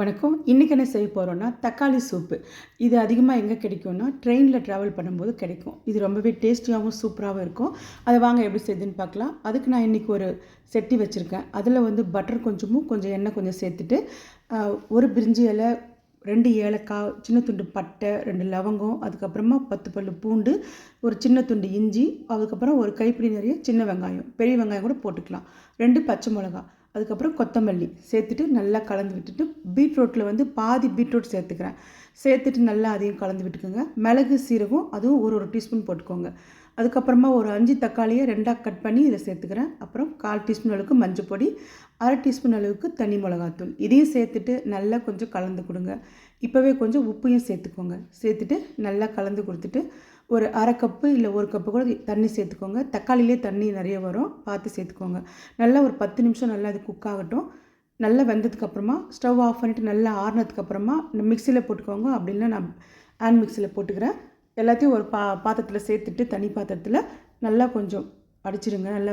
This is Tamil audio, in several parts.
வணக்கம். இன்றைக்கி என்ன செய்ய போகிறோன்னா தக்காளி சூப்பு. இது அதிகமாக எங்கே கிடைக்கும்னா ட்ரெயினில் ட்ராவல் பண்ணும்போது கிடைக்கும். இது ரொம்பவே டேஸ்டியாகவும் சூப்பராகவும் இருக்கும். அதை வாங்க எப்படி செய்யுதுன்னு பார்க்கலாம். அதுக்கு நான் இன்றைக்கி ஒரு செட்டி வச்சுருக்கேன். அதில் வந்து பட்டர் கொஞ்சமும் கொஞ்சம் எண்ணெய் கொஞ்சம் சேர்த்துட்டு ஒரு பிரிஞ்சி இலை ரெண்டு ஏலக்காய் சின்ன துண்டு பட்டை ரெண்டு லவங்கம் அதுக்கப்புறமா பத்து பல்லு பூண்டு ஒரு சின்ன துண்டு இஞ்சி அதுக்கப்புறம் ஒரு கைப்பிடி நிறைய சின்ன வெங்காயம். பெரிய வெங்காயம் கூட போட்டுக்கலாம். ரெண்டு பச்சை மிளகா அதுக்கப்புறம் கொத்தமல்லி சேர்த்துட்டு நல்லா கலந்து விட்டுட்டு பீட்ரூட்டில் வந்து பாதி பீட்ரூட் சேர்த்துக்கிறேன். சேர்த்துட்டு நல்லா அதையும் கலந்து விட்டுக்கோங்க. மிளகு சீரகம் அதுவும் ஒரு ஒரு டீஸ்பூன் போட்டுக்கோங்க. அதுக்கப்புறமா ஒரு அஞ்சு தக்காளியை ரெண்டாக கட் பண்ணி இதை சேர்த்துக்கிறேன். அப்புறம் கால் டீஸ்பூன் அளவுக்கு மஞ்சள் பொடி அரை டீஸ்பூன் அளவுக்கு தனி மிளகாத்தூள். இதையும் சேர்த்துட்டு நல்லா கொஞ்சம் கலந்து கொடுங்க. இப்போவே கொஞ்சம் உப்பையும் சேர்த்துக்கோங்க. சேர்த்துட்டு நல்லா கலந்து கொடுத்துட்டு ஒரு அரை கப்பு இல்லை ஒரு கப்பு கூட தண்ணி சேர்த்துக்கோங்க. தக்காளிலே தண்ணி நிறைய வரும். பார்த்து சேர்த்துக்கோங்க. நல்லா ஒரு பத்து நிமிஷம் நல்லா அது குக் ஆகட்டும். நல்லா வெந்ததுக்கப்புறமா ஸ்டவ் ஆஃப் பண்ணிவிட்டு நல்லா ஆறுனதுக்கப்புறமா மிக்சியில் போட்டுக்கோங்க. அப்படின்னா நான் ஹேண்ட் மிக்சியில் போட்டுக்கிறேன். எல்லாத்தையும் ஒரு பா பாத்திரத்தில் சேர்த்துட்டு தனி பாத்திரத்தில் நல்லா கொஞ்சம் அடிச்சிடுங்க நல்லா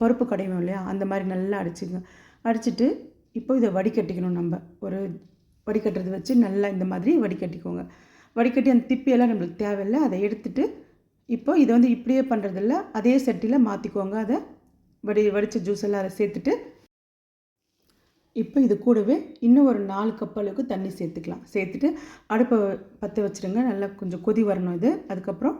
பருப்பு கடைவோம் இல்லையா? அந்த மாதிரி நல்லா அடிச்சுங்க அடிச்சிட்டு இப்போ இதை வடிகட்டிக்கணும் நம்ம. ஒரு வடிகட்டுறது வச்சு நல்லா இந்த மாதிரி வடிகட்டிக்கோங்க. வடிகட்டி அந்த திப்பியெல்லாம் நம்மளுக்கு தேவையில்லை. அதை எடுத்துட்டு இப்போ இதை வந்து இப்படியே பண்ணுறதில்ல அதே சட்டியில் மாற்றிக்கோங்க அதை வடி வடித்த ஜூஸ் எல்லாம் அதை சேர்த்துட்டு இப்போ இது கூடவே இன்னும் ஒரு நாலு கப் அளவுக்கு தண்ணி சேர்த்துக்கலாம். சேர்த்துட்டு அடுப்பை பற்ற வச்சுருங்க. நல்லா கொஞ்சம் கொதி வரணும் இது. அதுக்கப்புறம்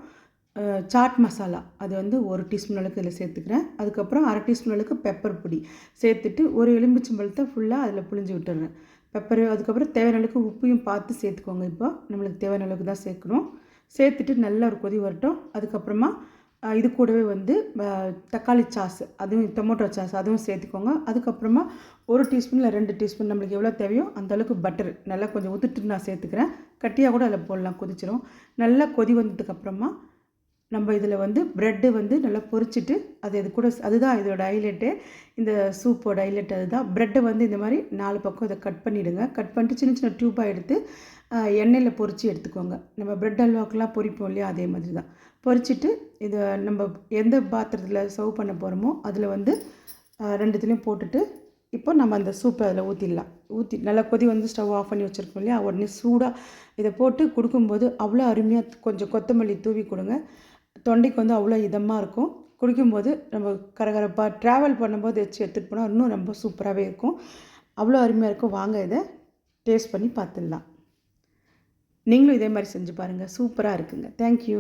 சாட் மசாலா அது வந்து ஒரு டீஸ்பூன் அளவுக்கு இதில் சேர்த்துக்கிறேன். அதுக்கப்புறம் அரை டீஸ்பூன் அளவுக்கு பெப்பர் பொடி. சேர்த்துட்டு ஒரு எலும்பிச்சம்பழத்தை ஃபுல்லாக அதில் புழிஞ்சு விட்டுறேன். பெப்பர் அதுக்கப்புறம் தேவையான அளவுக்கு உப்பையும் பார்த்து சேர்த்துக்கோங்க இப்போ. நம்மளுக்கு தேவையான அளவுக்கு தான் சேர்க்கணும். சேர்த்துட்டு நல்லா ஒரு கொதி வரட்டும். அதுக்கப்புறமா இது கூடவே வந்து தக்காளி சாஸ் அதுவும் டொமேட்டோ சாஸ் அதுவும் சேர்த்துக்கோங்க. அதுக்கப்புறமா ஒரு டீஸ்பூன் இல்லை ரெண்டு டீஸ்பூன் நம்மளுக்கு எவ்வளோ தேவையோ அந்தளவுக்கு பட்டர். நல்லா கொஞ்சம் ஊற்றிட்டு நான் சேர்த்துக்கிறேன். கட்டியாக கூட அதில் போடலாம் கொதிச்சிரும். நல்லா கொதி வந்ததுக்கப்புறமா நம்ம இதில் வந்து ப்ரெட்டு வந்து நல்லா பொரிச்சிட்டு அது இது கூட அதுதான் இதோட ஹைலைட்டு இந்த சூப்போட ஹைலைட் அதுதான். ப்ரெட்டை வந்து இந்த மாதிரி நாலு பக்கம் இதை கட் பண்ணிவிடுங்க கட் பண்ணிட்டு சின்ன சின்ன டியூப்பாக எடுத்து எண்ணெயில் பொறிச்சு எடுத்துக்கோங்க. நம்ம ப்ரெட் அல்வாக்கெலாம் பொரிப்போம் இல்லையா? அதே மாதிரி தான் பொரிச்சிட்டு இதை நம்ம எந்த பாத்திரத்தில் சர்வ் பண்ண போகிறோமோ அதில் வந்து ரெண்டுத்துலேயும் போட்டுட்டு இப்போ நம்ம அந்த சூப்பை அதில் ஊற்றிடலாம் ஊற்றி நல்லா கொதி வந்து ஸ்டவ் ஆஃப் பண்ணி வச்சுருக்கோம் இல்லையா? உடனே சூடாக இதை போட்டு கொடுக்கும்போது அவ்வளோ அருமையாக கொஞ்சம் கொத்தமல்லி தூவி கொடுங்க. தொண்டைக்கு வந்து அவ்வளோ இதமாக இருக்கும். குடிக்கும்போது நம்ம கரகரப்பாக ட்ராவல் பண்ணும்போது வச்சு எடுத்துகிட்டு போனால் இன்னும் ரொம்ப சூப்பராகவே இருக்கும். அவ்வளோ அருமையாக இருக்கும். வாங்க இதை டேஸ்ட் பண்ணி பார்த்துடலாம். நீங்களும் இதே மாதிரி செஞ்சு பாருங்கள் சூப்பராக இருக்குங்க. தேங்க்யூ